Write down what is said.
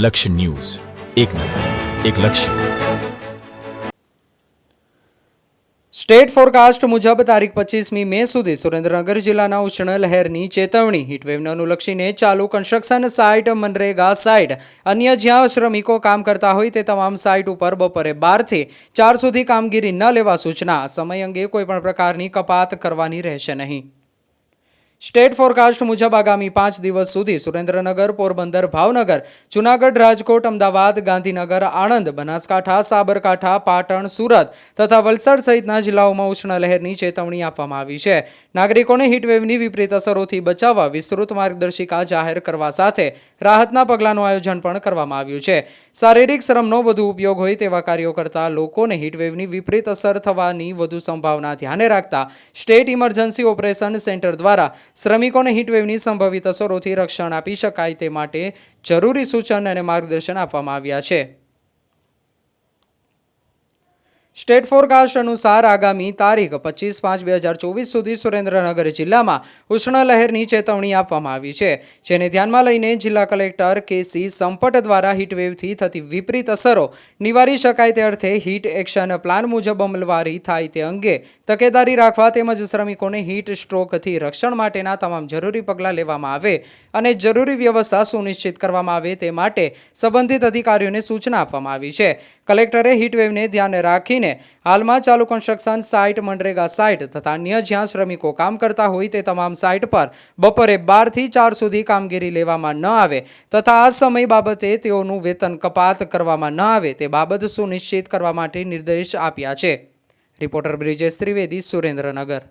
લક્ષ્ય ન્યૂઝ. એક નજર, એક લક્ષ્ય. સ્ટેટ ફોરકાસ્ટ મુજબ તારીખ પચીસમી મે સુધી સુરેન્દ્રનગર જિલ્લાના ઉષ્ણ લહેરની ચેતવણી, હીટવેવને અનુલક્ષીને ચાલુ કન્સ્ટ્રક્શન સાઇટ, મનરેગા સાઇટ, અન્ય જ્યાં શ્રમિકો કામ કરતા હોય તે તમામ સાઇટ ઉપર બપોરે બારથી ચાર સુધી કામગીરી ન લેવા સૂચના. સમય અંગે કોઈપણ પ્રકારની કપાત કરવાની રહેશે નહીં. સ્ટેટ ફોરકાસ્ટ મુજબ આગામી પાંચ દિવસ સુધી સુરેન્દ્રનગર, પોરબંદર, ભાવનગર, જુનાગઢ, રાજકોટ, અમદાવાદ, ગાંધીનગર, આણંદ, બનાસકાંઠા, સાબરકાંઠા, પાટણ, સુરત તથા વલસાડ સહિતના જિલ્લાઓમાં ઉષ્ણ લહેરની ચેતવણી આપવામાં આવી છે. નાગરિકોને હીટવેવની વિપરીત અસરોથી બચાવવા વિસ્તૃત માર્ગદર્શિકા જાહેર કરવા સાથે રાહતના પગલાંનું આયોજન પણ કરવામાં આવ્યું છે. શારીરિક શ્રમનો વધુ ઉપયોગ હોય તેવા કાર્યો કરતા લોકોને હીટવેવની વિપરીત અસર થવાની વધુ સંભાવના ધ્યાને રાખતા સ્ટેટ ઇમરજન્સી ઓપરેશન સેન્ટર દ્વારા શ્રમિકોને હીટવેવની સંભવિત અસરોથી રક્ષણ આપી શકાય તે માટે જરૂરી સૂચન અને માર્ગદર્શન આપવામાં આવ્યા છે. સ્ટેટ ફોરકાસ્ટ અનુસાર આગામી તારીખ પચીસ પાંચ બે હજાર ચોવીસ સુધી સુરેન્દ્રનગર જિલ્લામાં ઉષ્ણ લહેરની ચેતવણી આપવામાં આવી છે, જેને ધ્યાનમાં લઈને જિલ્લા કલેક્ટર કેસી સંપટ દ્વારા હીટવેવથી થતી વિપરીત અસરો નિવારી શકાય તે અર્થે હીટ એક્શન પ્લાન મુજબ અમલવારી થાય તે અંગે તકેદારી રાખવા તેમજ શ્રમિકોને હીટ સ્ટ્રોકથી રક્ષણ માટેના તમામ જરૂરી પગલાં લેવામાં આવે અને જરૂરી વ્યવસ્થા સુનિશ્ચિત કરવામાં આવે તે માટે સંબંધિત અધિકારીઓને સૂચના આપવામાં આવી છે. કલેક્ટરે હીટવેવને ધ્યાને રાખીને હાલમાં ચાલુ કન્સ્ટ્રક્શન સાઇટ મનરેગા સાઇટ તથા અન્ય જ્યાં શ્રમિકો કામ કરતા હોય તે તમામ સાઇટ પર બપોરે બારથી ચાર સુધી કામગીરી લેવામાં ન આવે તથા આ સમય બાબતે તેઓનું વેતન કપાત કરવામાં ન આવે તે બાબત સુનિશ્ચિત કરવા માટે નિર્દેશ આપ્યા છે. રિપોર્ટર બ્રિજેશ ત્રિવેદી સુરેન્દ્રનગર.